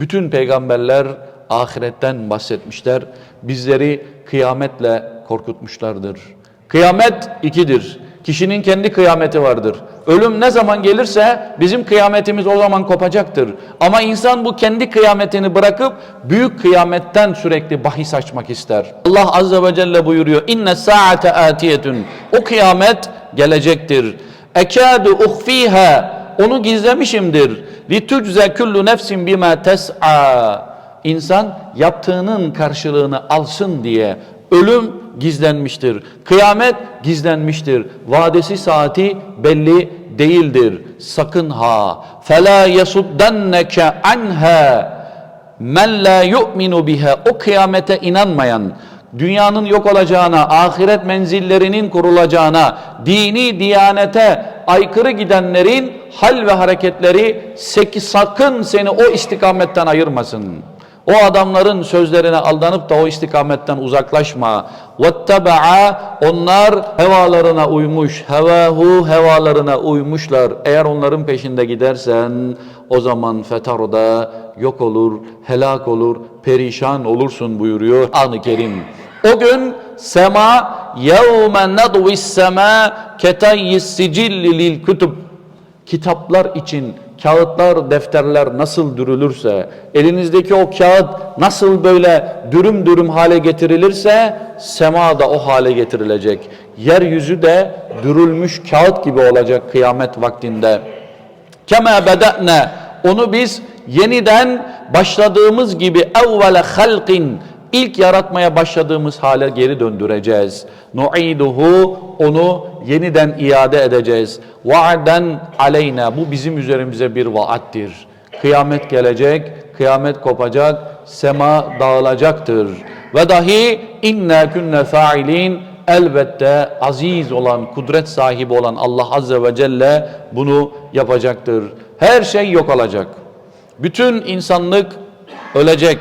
Bütün peygamberler ahiretten bahsetmişler. Bizleri kıyametle korkutmuşlardır. Kıyamet ikidir. Kişinin kendi kıyameti vardır. Ölüm ne zaman gelirse bizim kıyametimiz o zaman kopacaktır. Ama insan bu kendi kıyametini bırakıp büyük kıyametten sürekli bahis açmak ister. Allah azze ve celle buyuruyor. İnne saate atiyetun. O kıyamet gelecektir. Ekadu uhfiha. Onu gizlemişimdir. Litucze kullu nefsin bima tes'a. İnsan yaptığının karşılığını alsın diye ölüm gizlenmiştir. Kıyamet gizlenmiştir. Vadesi saati belli değildir. Sakın ha. Fela yasuddanneke anha men la yu'minu biha. O kıyamete inanmayan, dünyanın yok olacağına, ahiret menzillerinin kurulacağına, dini diyanete aykırı gidenlerin hal ve hareketleri seki sakın seni o istikametten ayırmasın. O adamların sözlerine aldanıp da o istikametten uzaklaşma. وَاتَّبَعَا Onlar hevalarına uymuş, hevahu hevalarına uymuşlar. Eğer onların peşinde gidersen o zaman fetarda yok olur, helak olur, perişan olursun buyuruyor An-ı Kerim. O gün sema yevme nadvis sema ketayis sicilli lil kutub kitaplar için kağıtlar, defterler nasıl dürülürse, elinizdeki o kağıt nasıl böyle dürüm dürüm hale getirilirse, sema da o hale getirilecek. Yeryüzü de dürülmüş kağıt gibi olacak kıyamet vaktinde. Kema beda'ne onu biz yeniden başladığımız gibi evvele halqin ilk yaratmaya başladığımız hale geri döndüreceğiz. Nu'iduhu onu yeniden iade edeceğiz. Va'den aleyna bu bizim üzerimize bir vaattir. Kıyamet gelecek, kıyamet kopacak, sema dağılacaktır. Ve dahi inna kunne fa'ilin elbette aziz olan, kudret sahibi olan Allah Azze ve Celle bunu yapacaktır. Her şey yok olacak. Bütün insanlık ölecek.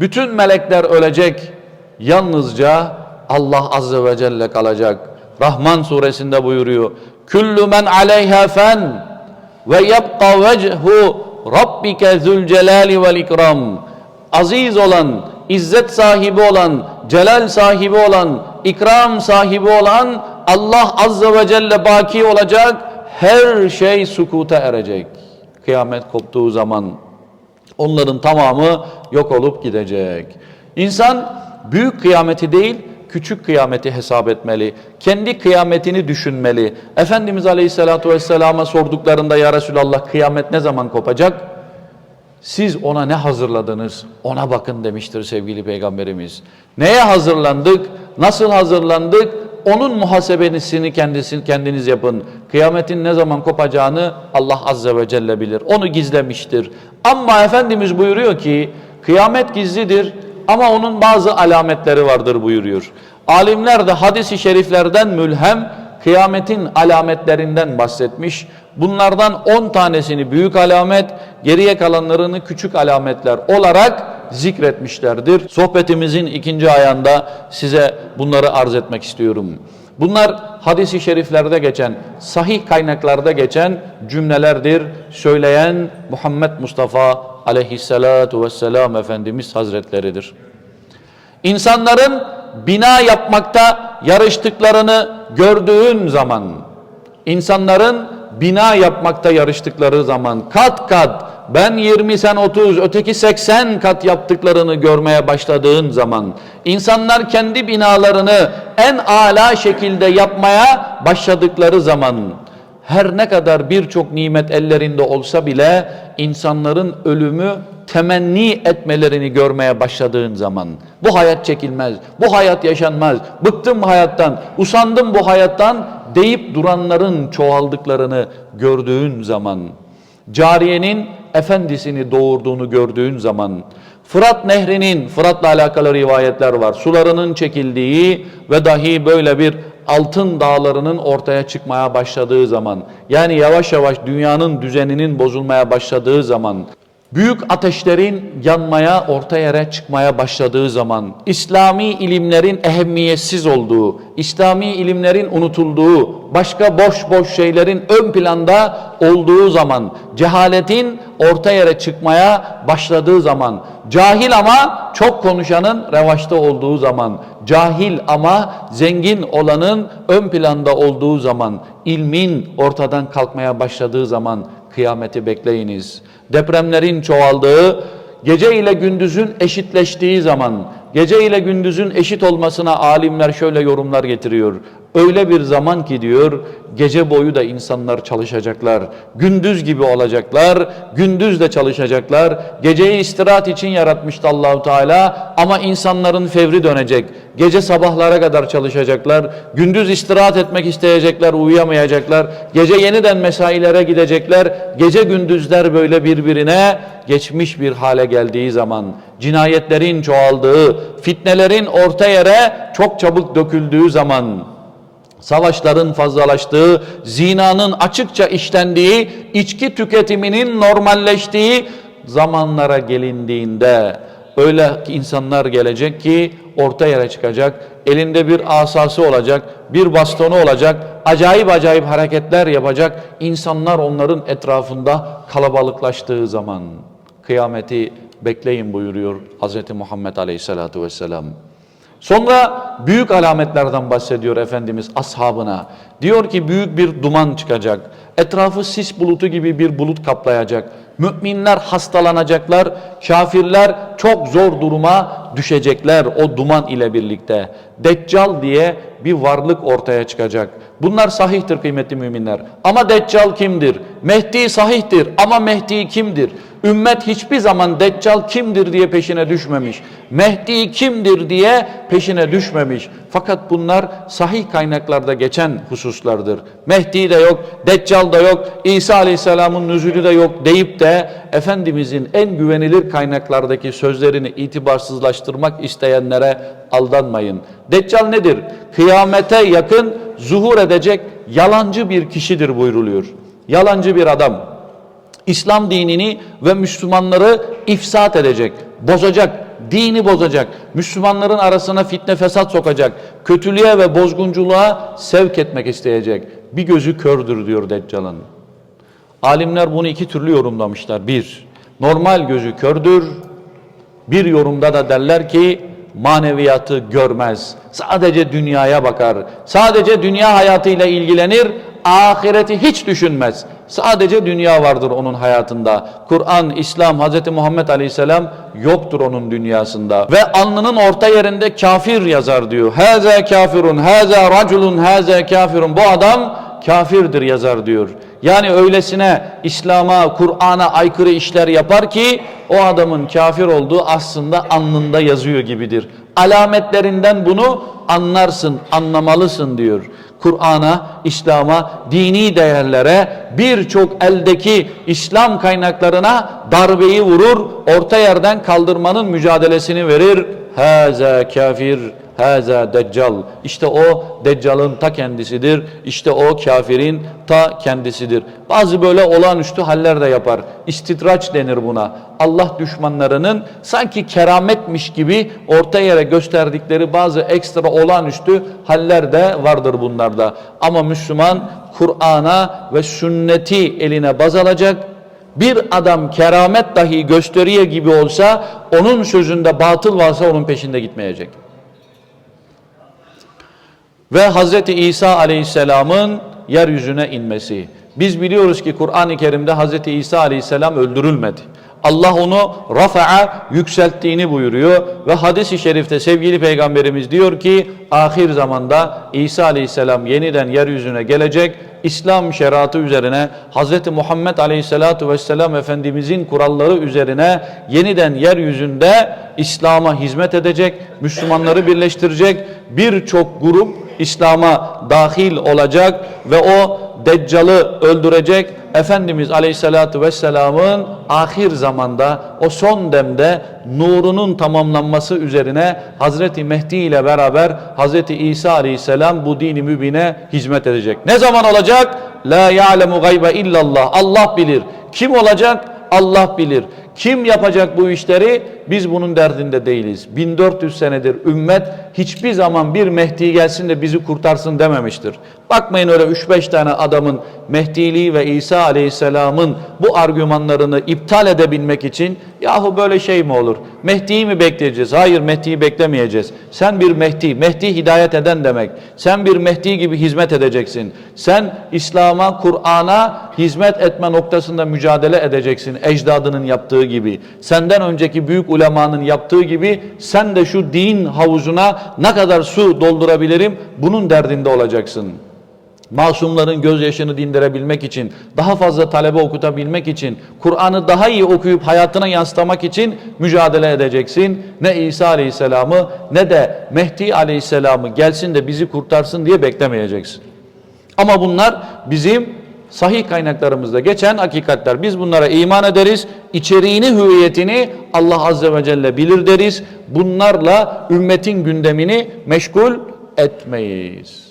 Bütün melekler ölecek. Yalnızca Allah Azze ve Celle kalacak. Rahman suresinde buyuruyor. Küllü men aleyha fen ve yebqa vechu rabbike zülcelali vel ikram. Aziz olan, izzet sahibi olan, celal sahibi olan, ikram sahibi olan Allah Azze ve Celle baki olacak. Her şey sukuta erecek. Kıyamet koptuğu zaman onların tamamı yok olup gidecek. İnsan büyük kıyameti değil, küçük kıyameti hesap etmeli. Kendi kıyametini düşünmeli. Efendimiz Aleyhisselatü Vesselam'a sorduklarında ya Resulallah kıyamet ne zaman kopacak? Siz ona ne hazırladınız? Ona bakın demiştir sevgili peygamberimiz. Neye hazırlandık? Nasıl hazırlandık? Onun muhasebesini kendisi, kendiniz yapın. Kıyametin ne zaman kopacağını Allah Azze ve Celle bilir. Onu gizlemiştir. Ama Efendimiz buyuruyor ki kıyamet gizlidir ama onun bazı alametleri vardır buyuruyor. Alimler de hadis-i şeriflerden mülhem kıyametin alametlerinden bahsetmiş. Bunlardan 10 tanesini büyük alamet, geriye kalanlarını küçük alametler olarak zikretmişlerdir. Sohbetimizin ikinci ayağında size bunları arz etmek istiyorum. Bunlar hadis-i şeriflerde geçen, sahih kaynaklarda geçen cümlelerdir. Söyleyen Muhammed Mustafa aleyhissalatu vesselam Efendimiz Hazretleridir. İnsanların bina yapmakta yarıştıklarını gördüğün zaman, insanların bina yapmakta yarıştıkları zaman kat kat ben 20 sen 30 öteki 80 kat yaptıklarını görmeye başladığın zaman insanlar kendi binalarını en ala şekilde yapmaya başladıkları zaman her ne kadar birçok nimet ellerinde olsa bile insanların ölümü temenni etmelerini görmeye başladığın zaman bu hayat çekilmez, bu hayat yaşanmaz, bıktım hayattan, usandım bu hayattan deyip duranların çoğaldıklarını gördüğün zaman, cariyenin efendisini doğurduğunu gördüğün zaman, Fırat nehrinin, Fırat'la alakalı rivayetler var, sularının çekildiği ve dahi böyle bir altın dağlarının ortaya çıkmaya başladığı zaman, yani yavaş yavaş dünyanın düzeninin bozulmaya başladığı zaman, büyük ateşlerin yanmaya, orta yere çıkmaya başladığı zaman, İslami ilimlerin ehemmiyetsiz olduğu, İslami ilimlerin unutulduğu, başka boş boş şeylerin ön planda olduğu zaman, cehaletin orta yere çıkmaya başladığı zaman, cahil ama çok konuşanın revaçta olduğu zaman, cahil ama zengin olanın ön planda olduğu zaman, ilmin ortadan kalkmaya başladığı zaman kıyameti bekleyiniz. Depremlerin çoğaldığı, gece ile gündüzün eşitleştiği zaman, gece ile gündüzün eşit olmasına alimler şöyle yorumlar getiriyor. Öyle bir zaman ki diyor, gece boyu da insanlar çalışacaklar. Gündüz gibi olacaklar, gündüz de çalışacaklar. Geceyi istirahat için yaratmıştı Allahu Teala ama insanların fevri dönecek. Gece sabahlara kadar çalışacaklar. Gündüz istirahat etmek isteyecekler, uyuyamayacaklar. Gece yeniden mesailere gidecekler. Gece gündüzler böyle birbirine geçmiş bir hale geldiği zaman cinayetlerin çoğaldığı, fitnelerin orta yere çok çabuk döküldüğü zaman savaşların fazlalaştığı, zinanın açıkça işlendiği, içki tüketiminin normalleştiği zamanlara gelindiğinde öyle insanlar gelecek ki orta yere çıkacak, elinde bir asası olacak, bir bastonu olacak, acayip acayip hareketler yapacak. İnsanlar onların etrafında kalabalıklaştığı zaman kıyameti bekleyin buyuruyor Hz. Muhammed Aleyhisselatü Vesselam. Sonra büyük alametlerden bahsediyor Efendimiz ashabına. Diyor ki büyük bir duman çıkacak. Etrafı sis bulutu gibi bir bulut kaplayacak. Müminler hastalanacaklar. Kafirler çok zor duruma düşecekler o duman ile birlikte. Deccal diye bir varlık ortaya çıkacak. Bunlar sahihtir kıymetli müminler. Ama Deccal kimdir? Mehdi sahihtir ama Mehdi kimdir? Ümmet hiçbir zaman Deccal kimdir diye peşine düşmemiş. Mehdi kimdir diye peşine düşmemiş. Fakat bunlar sahih kaynaklarda geçen hususlardır. Mehdi de yok, Deccal da yok, İsa Aleyhisselam'ın nüzulü de yok deyip de Efendimizin en güvenilir kaynaklardaki sözlerini itibarsızlaştırmak isteyenlere aldanmayın. Deccal nedir? Kıyamete yakın zuhur edecek yalancı bir kişidir buyruluyor. Yalancı bir adam. İslam dinini ve Müslümanları ifsat edecek, bozacak, dini bozacak, Müslümanların arasına fitne fesat sokacak, kötülüğe ve bozgunculuğa sevk etmek isteyecek. Bir gözü kördür diyor Deccal'ın. Alimler bunu iki türlü yorumlamışlar. Bir, normal gözü kördür. Bir yorumda da derler ki maneviyatı görmez. Sadece dünyaya bakar. Sadece dünya hayatıyla ilgilenir. Ahireti hiç düşünmez. Sadece dünya vardır onun hayatında. Kur'an, İslam, Hz. Muhammed Aleyhisselam yoktur onun dünyasında. Ve alnının orta yerinde kafir yazar diyor. Haza kafirun, haza raculun, haza kafirun. Bu adam kafirdir yazar diyor. Yani öylesine İslam'a, Kur'an'a aykırı işler yapar ki o adamın kafir olduğu aslında alnında yazıyor gibidir. Alametlerinden bunu anlarsın, anlamalısın diyor. Kur'an'a, İslam'a, dini değerlere, birçok eldeki İslam kaynaklarına darbeyi vurur, orta yerden kaldırmanın mücadelesini verir. Haza kafir, haza deccal. İşte o deccalın ta kendisidir. İşte o kafirin ta kendisidir. Bazı böyle olağanüstü haller de yapar. İstidraç denir buna. Allah düşmanlarının sanki kerametmiş gibi orta yere gösterdikleri bazı ekstra olağanüstü haller de vardır bunlarda. Ama Müslüman Kur'an'a ve sünneti eline baz alacak. Bir adam keramet dahi gösteriyor gibi olsa onun sözünde batıl varsa onun peşinde gitmeyecek. Ve Hazreti İsa Aleyhisselam'ın yeryüzüne inmesi. Biz biliyoruz ki Kur'an-ı Kerim'de Hazreti İsa Aleyhisselam öldürülmedi. Allah onu rafa'a yükselttiğini buyuruyor ve hadis-i şerifte sevgili peygamberimiz diyor ki ahir zamanda İsa Aleyhisselam yeniden yeryüzüne gelecek. İslam şeriatı üzerine Hz. Muhammed Aleyhisselatu Vesselam Efendimizin kuralları üzerine yeniden yeryüzünde İslam'a hizmet edecek, Müslümanları birleştirecek birçok grup İslam'a dahil olacak ve o Deccal'ı öldürecek. Efendimiz Aleyhisselatü Vesselam'ın ahir zamanda o son demde nurunun tamamlanması üzerine Hazreti Mehdi ile beraber Hazreti İsa Aleyhisselam bu dini mübine hizmet edecek. Ne zaman olacak? La ya'lemu gaybe illallah. Allah bilir. Kim olacak? Allah bilir. Kim yapacak bu işleri? Biz bunun derdinde değiliz. 1400 senedir ümmet hiçbir zaman bir Mehdi gelsin de bizi kurtarsın dememiştir. Bakmayın öyle 3-5 tane adamın Mehdiliği ve İsa Aleyhisselam'ın bu argümanlarını iptal edebilmek için yahu böyle şey mi olur? Mehdi'yi mi bekleyeceğiz? Hayır Mehdi'yi beklemeyeceğiz. Sen bir Mehdi, Mehdi hidayet eden demek. Sen bir Mehdi gibi hizmet edeceksin. Sen İslam'a, Kur'an'a hizmet etme noktasında mücadele edeceksin. Ecdadının yaptığı gibi. Senden önceki büyük ulemanın yaptığı gibi sen de şu din havuzuna ne kadar su doldurabilirim bunun derdinde olacaksın. Masumların gözyaşını dindirebilmek için, daha fazla talebe okutabilmek için, Kur'an'ı daha iyi okuyup hayatına yansıtmak için mücadele edeceksin. Ne İsa Aleyhisselam'ı ne de Mehdi Aleyhisselam'ı gelsin de bizi kurtarsın diye beklemeyeceksin. Ama bunlar bizim sahih kaynaklarımızda geçen hakikatler. Biz bunlara iman ederiz. İçeriğini, hüviyetini Allah Azze ve Celle bilir deriz. Bunlarla ümmetin gündemini meşgul etmeyiz.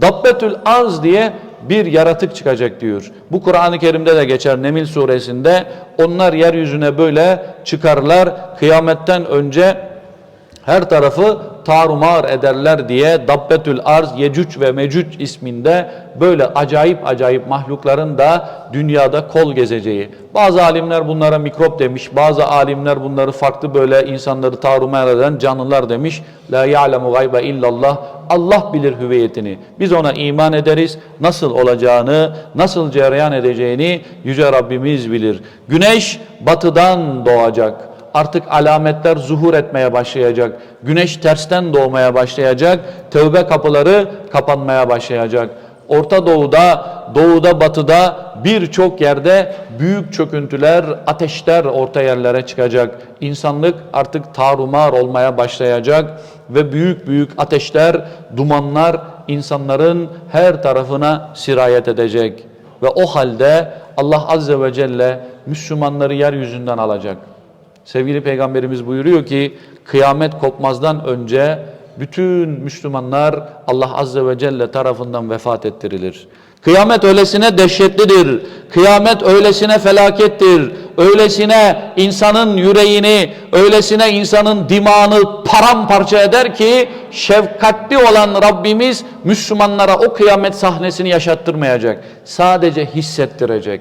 Dabbetül arz diye bir yaratık çıkacak diyor. Bu Kur'an-ı Kerim'de de geçer Nemil suresinde. Onlar yeryüzüne böyle çıkarlar. Kıyametten önce her tarafı tarumar ederler diye Dabbetül Arz Yecüc ve Mecüc isminde böyle acayip acayip mahlukların da dünyada kol gezeceği. Bazı alimler bunlara mikrop demiş, bazı alimler bunları farklı böyle insanları tarumar eden canlılar demiş. La ya'lemu gaybe illallah. Allah bilir hüviyetini. Biz ona iman ederiz. Nasıl olacağını, nasıl cereyan edeceğini Yüce Rabbimiz bilir. Güneş batıdan doğacak artık alametler zuhur etmeye başlayacak. Güneş tersten doğmaya başlayacak. Tövbe kapıları kapanmaya başlayacak. Orta Doğu'da, Doğu'da, Batı'da birçok yerde büyük çöküntüler, ateşler orta yerlere çıkacak. İnsanlık artık tarumar olmaya başlayacak ve büyük büyük ateşler, dumanlar insanların her tarafına sirayet edecek. Ve o halde Allah Azze ve Celle Müslümanları yeryüzünden alacak. Sevgili Peygamberimiz buyuruyor ki kıyamet kopmazdan önce bütün Müslümanlar Allah Azze ve Celle tarafından vefat ettirilir. Kıyamet öylesine dehşetlidir. Kıyamet öylesine felakettir. Öylesine insanın yüreğini, öylesine insanın dimağını paramparça eder ki şefkatli olan Rabbimiz Müslümanlara o kıyamet sahnesini yaşattırmayacak. Sadece hissettirecek.